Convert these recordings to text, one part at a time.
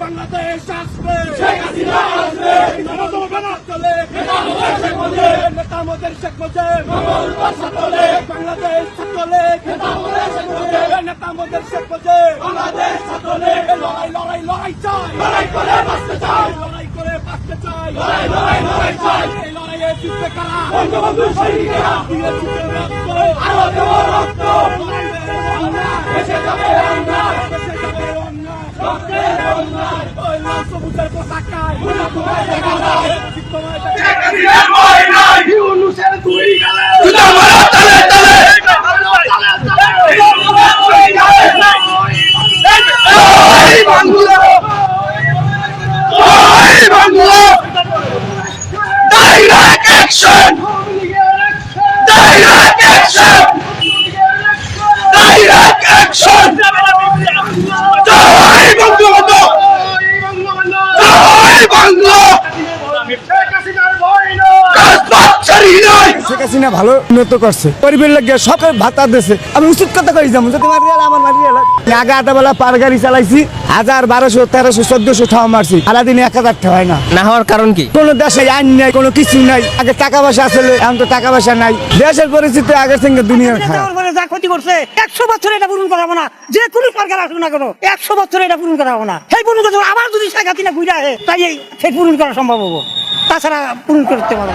বাংলাদেশ আসবে আসবে শেখ মুজিব বাংলাদেশ সকলে নেতা মোদের শেখ মুজিব বাংলাদেশ সকলে লড়াই লড়াই লড়াই চাই লড়াই করে বাঁচতে চাই লড়াই করে বাঁচতে চাই লড়াই লড়াই লড়াই চাই এই লড়াইয়ে জিতবে কারা বঙ্গবন্ধু সৈনিকেরা দিয়েছে রক্ত আরও দেব রক্ত এসে যাবে অন্যায় এসে যাবে অন্যায় রক্তের অন্যায় ওই লাল সবুজের পতাকায় তোমায় দেখা যায় তোমায় দেখা যায় ইউনুসের দুই গালে action! শেখ হাসিনা ভালো উন্নত করছে। পরিবার লাগে সকাল ভাতা দিছে। আমি উচিত কথা কই যাব যদি মারি আমার মারি আগে আধা বেলা পার গাড়ি চালাইছি হাজার বারোশো তেরোশো চোদ্দশো ঠাও মারছি। সারাদিনে এক হাজার ঠাওয়াই না। না হওয়ার কারণ কি? কোনো দেশে আইন নাই কোনো কিছু নাই। আগে টাকা পয়সা আসলে এখন তো টাকা পয়সা নাই। দেশের পরিস্থিতি আগের সঙ্গে দুনিয়ার খারাপ। যা ক্ষতি করছে একশো বছর এটা পূরণ করাবো না। যে কোনো সরকার আসুক না কেন একশো বছর এটা পূরণ করাবো না। সেই পূরণ করতে আবার যদি শেখ হাসিনা ঘুরে আসে তাই সেই পূরণ করা সম্ভব হব। তাছাড়া পূরণ করতে পারব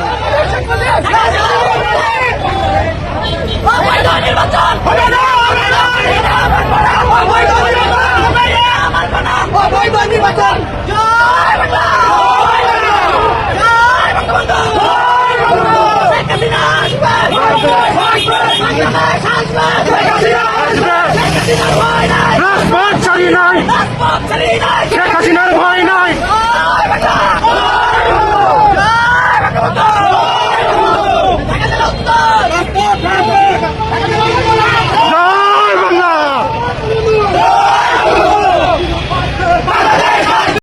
শেখ